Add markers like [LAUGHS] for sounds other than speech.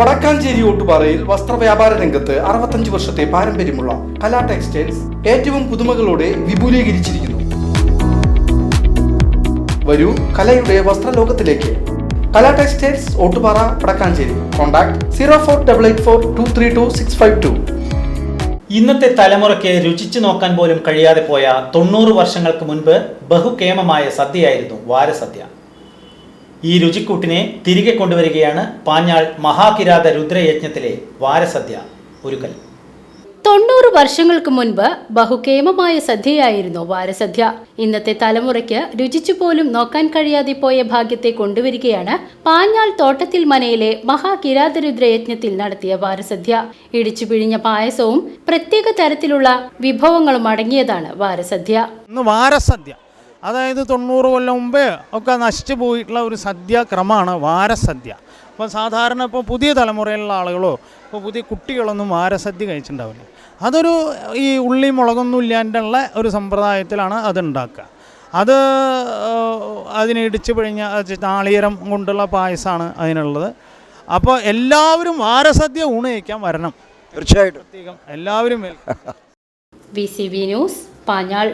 വടക്കാഞ്ചേരി ഓട്ടുപാറയിൽ വസ്ത്രവ്യാപാര രംഗത്ത് അറുപത്തഞ്ച് വർഷത്തെ പാരമ്പര്യമുള്ള കലാ ടെക്സ്റ്റൈൽസ് ഏറ്റവും പുതുമകളോടെ വിപുലീകരിച്ചിരിക്കുന്നു. വരൂ കലയുടെ വസ്ത്രലോകത്തിലേക്ക്. Kala textiles Ottupara Vadakkanchery. Contact zero four double eight four two three two six five two. ഇന്നത്തെ തലമുറയ്ക്ക് രുചിച്ചു നോക്കാൻ പോലും കഴിയാതെ പോയ തൊണ്ണൂറ് വർഷങ്ങൾക്ക് മുൻപ് ബഹുകേമമായ സദ്യയായിരുന്നു വാരസദ്യ. ഈ രുചിക്കൂട്ടിനെ തിരികെ കൊണ്ടുവരികയാണ് പാഞ്ഞാൾ മഹാകിരാത രുദ്രയജ്ഞത്തിലെ വാരസദ്യ ഒരുക്കൽ. തൊണ്ണൂറ് വർഷങ്ങൾക്ക് മുൻപ് ബഹുകേമമായ സദ്യയായിരുന്നു വാരസദ്യ. ഇന്നത്തെ തലമുറയ്ക്ക് രുചിച്ചു പോലും നോക്കാൻ കഴിയാതെ പോയ ഭാഗ്യത്തെ കൊണ്ടുവരികയാണ് പാഞ്ഞാൾ തോട്ടത്തിൽ മനയിലെ മഹാകിരാതരുദ്രയജ്ഞത്തിൽ നടത്തിയ വാരസദ്യ. ഇടിച്ചു പിഴിഞ്ഞ പായസവും പ്രത്യേക തരത്തിലുള്ള വിഭവങ്ങളും അടങ്ങിയതാണ് വാരസദ്യ. വാരസദ്യ. അതായത് തൊണ്ണൂറ് കൊല്ലം മുമ്പേ ഒക്കെ നശിച്ചു പോയിട്ടുള്ള ഒരു സദ്യാക്രമമാണ് വാരസദ്യ. അപ്പോൾ സാധാരണ ഇപ്പോൾ പുതിയ തലമുറയിലുള്ള ആളുകളോ ഇപ്പോൾ പുതിയ കുട്ടികളൊന്നും വാരസദ്യ കഴിച്ചിട്ടുണ്ടാവില്ല. അതൊരു ഈ ഉള്ളി മുളകൊന്നും ഇല്ലാണ്ടുള്ള ഒരു സമ്പ്രദായത്തിലാണ് അത് ഉണ്ടാക്കുക അത് അതിനെ ഇടിച്ച് പിഴിഞ്ഞ നാളീരം നാളികേരം കൊണ്ടുള്ള പായസമാണ് അതിനുള്ളത്. അപ്പോൾ എല്ലാവരും വാരസദ്യ ഊണ് കഴിക്കാൻ വരണം. തീർച്ചയായിട്ടും. പ്രത്യേകം എല്ലാവരും വരും [LAUGHS] V C B news Panjal